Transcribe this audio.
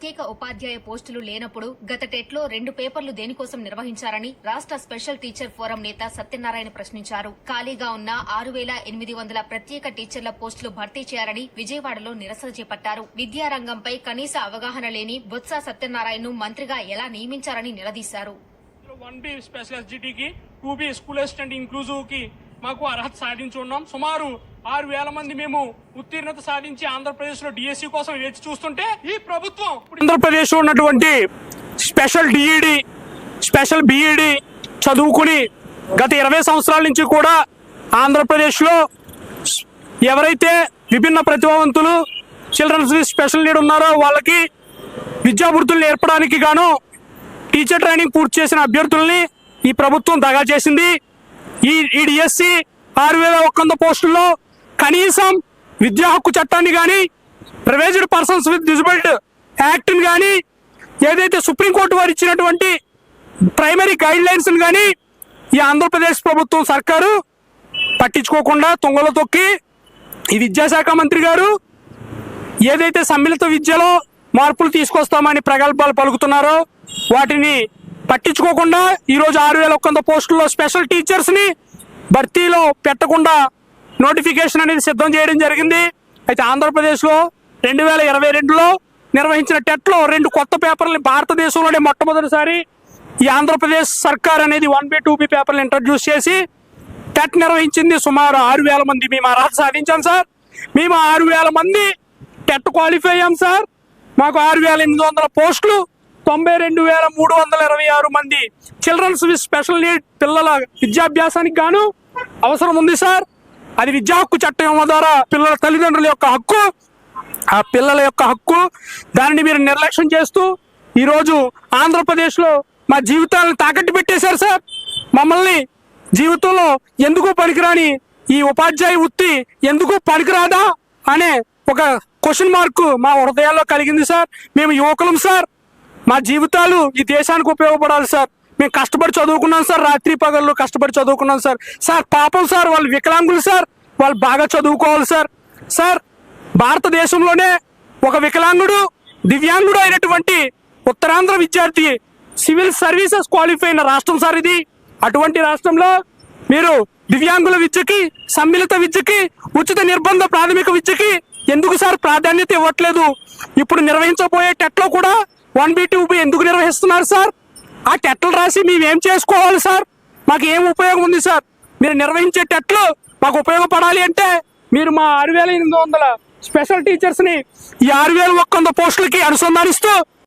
ప్రత్యేక ఉపాధ్యాయ పోస్టులు లేనప్పుడు గత టెట్లో రెండు పేపర్లు దేనికోసం నిర్వహించారని రాష్ట్ర స్పెషల్ టీచర్ ఫోరం నేత సత్యనారాయణ ప్రశ్నించారు. ఖాళీగా ఉన్న ఆరు వేల ఎనిమిది వందల ప్రత్యేక టీచర్ల పోస్టులు భర్తీ చేయాలని విజయవాడలో నిరసన చేపట్టారు. విద్యారంగంపై కనీస అవగాహన లేని బొత్స సత్యనారాయణను మంత్రిగా ఎలా నియమించారని నిలదీశారు. వన్ బి స్పెషల్ ఎస్జిటికి టూ బి స్కూల్ అసిస్టెంట్ ఇంక్లూజివ్కి మాకు అర్హత సాధించి ఉన్నాం. సుమారు ఆరు వేల మంది మేము ఉత్తీర్ణత సాధించి ఆంధ్రప్రదేశ్లో డిఎస్సి కోసం వేచి చూస్తుంటే ఈ ప్రభుత్వం ఆంధ్రప్రదేశ్లో ఉన్నటువంటి స్పెషల్ డిఈడి స్పెషల్ బిఈడి చదువుకుని గత ఇరవై సంవత్సరాల నుంచి కూడా ఆంధ్రప్రదేశ్లో ఎవరైతే విభిన్న ప్రతిభావంతులు చిల్డ్రన్స్ స్పెషల్ నీడ్ ఉన్నారో వాళ్ళకి విద్యాభివృద్ధులు నేర్పడానికి గాను టీచర్ ట్రైనింగ్ పూర్తి చేసిన అభ్యర్థుల్ని ఈ ప్రభుత్వం దగా చేసింది. ఈ ఈ డిఎస్సి ఆరు వేల ఒక్క వంద పోస్టుల్లో కనీసం విద్యా హక్కు చట్టాన్ని కానీ ప్రివేజ్డ్ పర్సన్స్ విత్ డిజబిలిటీ యాక్ట్ని కానీ ఏదైతే సుప్రీంకోర్టు వారు ఇచ్చినటువంటి ప్రైమరీ గైడ్ లైన్స్ని కానీ ఈ ఆంధ్రప్రదేశ్ ప్రభుత్వం సర్కారు పట్టించుకోకుండా తొంగలో తొక్కి ఈ విద్యాశాఖ మంత్రి గారు ఏదైతే సమ్మిళిత విద్యలో మార్పులు తీసుకొస్తామని ప్రగల్భాలు పలుకుతున్నారో వాటిని పట్టించుకోకుండా ఈరోజు ఆరు వేల ఒక్క వంద పోస్టుల్లో స్పెషల్ టీచర్స్ని భర్తీలో పెట్టకుండా నోటిఫికేషన్ అనేది సిద్ధం చేయడం జరిగింది. అయితే ఆంధ్రప్రదేశ్లో రెండు వేల ఇరవై రెండులో నిర్వహించిన టెట్లో రెండు కొత్త పేపర్లు భారతదేశంలోనే మొట్టమొదటిసారి ఈ ఆంధ్రప్రదేశ్ సర్కార్ అనేది వన్ బి టూ బి పేపర్లు ఇంట్రడ్యూస్ చేసి టెట్ నిర్వహించింది సుమారు ఆరు వేల మంది. మేము అర్హత సాధించాం సార్. మేము ఆరు వేల మంది టెట్ క్వాలిఫై అయ్యాం సార్. మాకు ఆరు వేల ఎనిమిది వందల పోస్టులు తొంభై రెండు వేల మూడు వందల ఇరవై ఆరు మంది చిల్డ్రన్స్ విత్ స్పెషల్ నీడ్ పిల్లల విద్యాభ్యాసానికి గాను అవసరం ఉంది సార్. అది విద్యా హక్కు చట్టం ద్వారా పిల్లల తల్లిదండ్రుల యొక్క హక్కు ఆ పిల్లల యొక్క హక్కు దానిని మీరు నిర్లక్ష్యం చేస్తూ ఈరోజు ఆంధ్రప్రదేశ్లో మా జీవితాలను తాకట్టు పెట్టేశారు సార్. మమ్మల్ని జీవితంలో ఎందుకు పనికిరాని ఈ ఉపాధ్యాయ వృత్తి ఎందుకు పనికిరాదా అనే ఒక క్వశ్చన్ మార్క్ మా హృదయాల్లో కలిగింది సార్. మేము యువకులం సార్. మా జీవితాలు ఈ దేశానికి ఉపయోగపడాలి సార్. మేము కష్టపడి చదువుకున్నాం సార్. రాత్రి పగళ్ళు కష్టపడి చదువుకున్నాం సార్. సార్ పాపం సార్. వాళ్ళు వికలాంగులు సార్. వాళ్ళు బాగా చదువుకోవాలి సార్. సార్ భారతదేశంలోనే ఒక వికలాంగుడు దివ్యాంగుడు అయినటువంటి ఉత్తరాంధ్ర విద్యార్థి సివిల్ సర్వీసెస్ క్వాలిఫై అయిన రాష్ట్రం సార్ ఇది. అటువంటి రాష్ట్రంలో మీరు దివ్యాంగుల విద్యకి సమ్మిళిత విద్యకి ఉచిత నిర్బంధ ప్రాథమిక విద్యకి ఎందుకు సార్ ప్రాధాన్యత ఇవ్వట్లేదు? ఇప్పుడు నిర్వహించబోయే టెట్లో కూడా వన్ బి టూ బి ఎందుకు నిర్వహిస్తున్నారు సార్? ఆ టెట్లు రాసి మేమేం చేసుకోవాలి సార్? మాకు ఏం ఉపయోగం ఉంది సార్? మీరు నిర్వహించే టెట్లు మాకు ఉపయోగపడాలి అంటే మీరు మా ఆరు వేల ఎనిమిది వందల స్పెషల్ టీచర్స్ని ఈ ఆరు వేల ఒక్క వంద పోస్టులకి అనుసంధానిస్తూ